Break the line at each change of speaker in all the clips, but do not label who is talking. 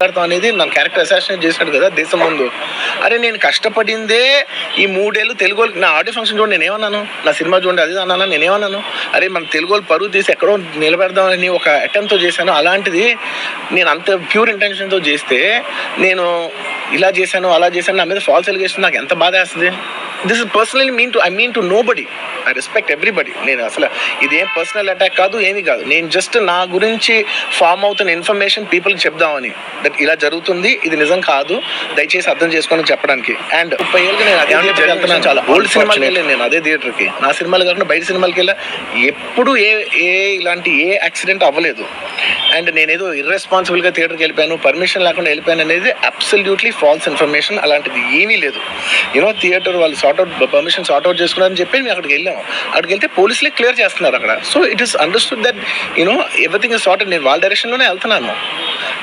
మాట్లాడతాం అనేది నా క్యారెక్టర్ అసాసినేట్ చేసినట్టు కదా దేశం ముందు. అరే నేను కష్టపడిందే ఈ మూడేళ్ళు తెలుగు నా ఆడియో ఫంక్షన్ చూడండి నేనేమన్నాను? నా సినిమా చూడండి అది అన్నాను? నేనేమన్నాను? అరే మన తెలుగు పరువు తీసి ఎక్కడో నిలబెడదామని ఒక అటెంప్ట్తో చేశాను. అలాంటిది నేను అంత ప్యూర్ ఇంటెన్షన్తో చేస్తే నేను ఇలా చేశాను అలా చేశాను నా మీద ఫాల్స్ ఎలిగేషన్ నాకు ఎంత బాధ వేస్తుంది? This is personally meant to I mean to nobody I respect everybody నేను అసలు ఇది ఏం పర్సనల్ అటాక్ కాదు ఏమీ కాదు. నేను జస్ట్ నా గురించి ఫామ్ అవుతున్న ఇన్ఫర్మేషన్ పీపుల్కి చెప్దామని. దట్ ఇలా జరుగుతుంది ఇది నిజం కాదు. దయచేసి అర్థం చేసుకొని చెప్పడానికి. అండ్ ముప్పై ఏళ్ళకి నేను అదే వెళ్తున్నాను. చాలా ఓల్డ్ సినిమాకి వెళ్ళాను నేను అదే థియేటర్కి నా సినిమాలు కాకుండా బయట సినిమాలకి వెళ్ళా. ఎప్పుడు ఏ ఏ ఇలాంటి ఏ యాక్సిడెంట్ అవ్వలేదు. అండ్ నేనేదో ఇర్రెస్పాన్సిబుల్గా థియేటర్కి వెళ్ళిపోయాను పర్మిషన్ లేకుండా వెళ్ళిపోయాను అనేది అబ్సల్యూట్లీ ఫాల్స్ ఇన్ఫర్మేషన్ అలాంటిది ఏమీ లేదు. యూనో థియేటర్ వాళ్ళు sort out permission sort out చేసుకున్నారని చెప్పి మేము అక్కడికి వెళ్ళాము. అక్కడికి వెళ్తే పోలీసులే క్లియర్ చేస్తున్నారు అక్కడ. So it is understood that you know everything is sorted నేను వాళ్ళ డైరెక్షన్లోనే వెళ్తున్నాను.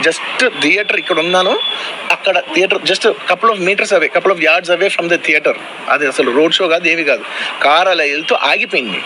జస్ట్ థియేటర్ ఇక్కడ ఉన్నాను. అక్కడ theatre just couple of metres away couple of yards away from the theatre అది అసలు రోడ్ షో కాదు ఏమీ కాదు. కార్ అలా వెళ్తూ ఆగిపోయింది.